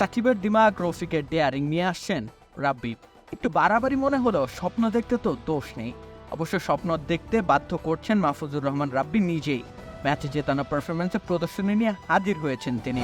সাকিবের দিমাগ রফিকের ডেয়ারিং নিয়ে আসছেন রাব্বি। একটু বাড়াবাড়ি মনে হলেও স্বপ্ন দেখতে তো দোষ নেই। অবশ্য স্বপ্ন দেখতে বাধ্য করছেন মাহফুজুর রহমান রাব্বি নিজেই। ম্যাচে জেতানো পারফরমেন্সে প্রদর্শনী নিয়ে হাজির হয়েছেন তিনি।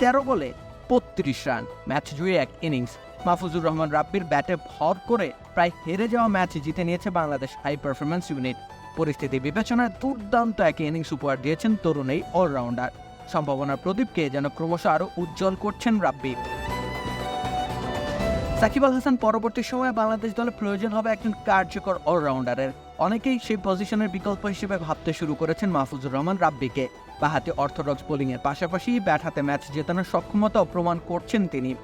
তেরো বলে বত্রিশ রান, ম্যাচ জুড়ে এক ইনিংস মাহফুজুর রহমান রাব্বির ব্যাটে ভর করে প্রায় হেরে যাওয়া ম্যাচ জিতে নিয়েছে বাংলাদেশ হাই পারফরমেন্স ইউনিট পরিস্থিতি বিবেচনায় দুর্দান্ত এক ইনিংস উপহার দিয়েছেন তরুণ এই অলরাউন্ডার সম্ভাবনার প্রদীপকে যেন ক্রমশ আরও উজ্জ্বল করছেন রাব্বি। সাকিব আল হাসান পরবর্তী সময়ে বাংলাদেশ দলে প্রয়োজন হবে একজন কার্যকর অলরাউন্ডারের। অনেকেই সেই পজিশনের বিকল্প হিসেবে ভাবতে শুরু করেছেন মাহফুজুর রহমান রাব্বিকে। বাহাতে অর্থোডক্স বোলিংয়ের পাশাপাশি ব্যাট হাতে ম্যাচ জেতানোর সক্ষমতাও প্রমাণ করছেন তিনি।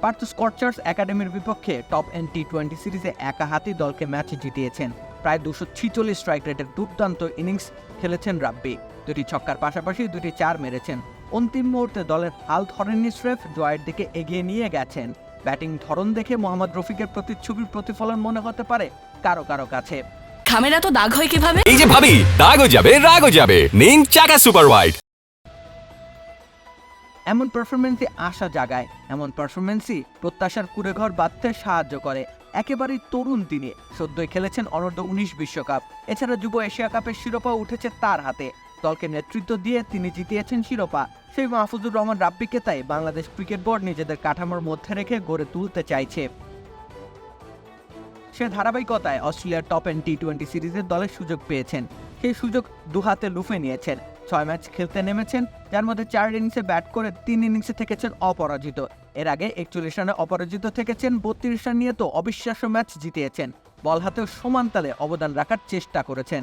পার্থ স্কটচার্স একাডেমির বিপক্ষে টপ এন টি টোয়েন্টি সিরিজে একা হাতেই দলকে ম্যাচ জিতিয়েছেন। প্রায় দুশো ছিচল্লিশ স্ট্রাইক রেটের দুর্দান্ত ইনিংস খেলেছেন রাব্বি। দুটি ছক্কার পাশাপাশি দুটি চার মেরেছেন। অন্তিম মুহূর্তে দলের হাল ধরেননি স্রেফ জয়ের দিকে এগিয়ে নিয়ে গেছেন। ব্যাটিং ধরন দেখে মোহাম্মদ রফিকের প্রতিচ্ছবির প্রতিফলন মনে হতে পারে কারও কারও কাছে। খামের এত দাগ হয় কীভাবে? এই যে ভাবি দাগও যাবে রাগও যাবে। নিন চাকা সুপার হোয়াইট এমন পারফরমেন্সই আশা জাগায় এমন পারফরমেন্সই প্রত্যাশার কুড়েঘর বাঁধতে সাহায্য করে। একেবারেই তরুণ তিনি। সদ্যই খেলেছেন অনূর্ধ্ব উনিশ বিশ্বকাপ। এছাড়া যুব এশিয়া কাপের শিরোপা উঠেছে তার হাতে। দলকে নেতৃত্ব দিয়ে তিনি জিতিয়েছেন শিরোপা। সেই মাহফুজুর রহমান রাব্বিকে তাই বাংলাদেশ ক্রিকেট বোর্ড নিজেদের কাঠামোর মধ্যে রেখে গড়ে তুলতে চাইছে। সে ধারাবাহিকতায় অস্ট্রেলিয়ার টপ এন্ড টি টোয়েন্টি সিরিজের দলের সুযোগ পেয়েছেন। সেই সুযোগ দুহাতে লুফে নিয়েছেন। ছয় ম্যাচ খেলতে নেমেছেন, যার মধ্যে চার ইনিংসে ব্যাট করে তিন ইনিংসে থেকেছেন অপরাজিত। এর আগে একচল্লিশ রানে অপরাজিত থেকেছেন, বত্রিশ রান নিয়ে তো অবিশ্বাস্য ম্যাচ জিতিয়েছেন। বল হাতেও সমান তালে অবদান রাখার চেষ্টা করেছেন।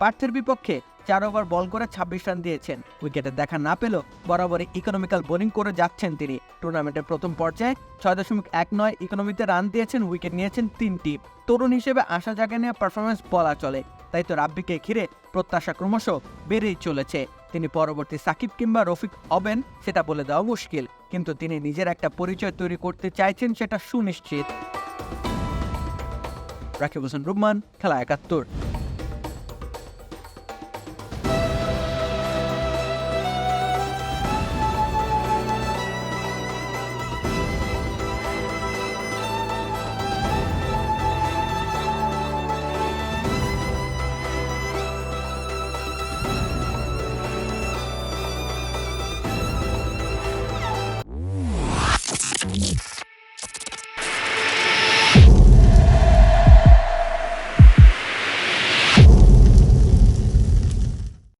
পার্থের বিপক্ষে চার ওভার বল করে ছাব্বিশ রান দিয়েছেন। উইকেটে দেখা না পেলেও বরাবরই ইকোনমিক্যাল বোলিং করে যাচ্ছেন তিনি। টুর্নামেন্টের প্রথম পর্যায়ে ছয় দশমিক এক নয় ইকোনমিতে রান দিয়েছেন, উইকেট নিয়েছেন তিনটি। তরুণ হিসেবে আশা জাগে নেওয়া পারফরমেন্স বলা চলে। তাই তো রাব্বিকে ঘিরে প্রত্যাশা ক্রমশ বেড়েই চলেছে। তিনি পরবর্তী সাকিব কিংবা রফিক হবেন, সেটা বলে দেওয়া মুশকিল। কিন্তু তিনি নিজের একটা পরিচয় তৈরি করতে চাইছেন, সেটা সুনিশ্চিত। রাকিব হোসেন রুম্মান খেলা একাত্তর।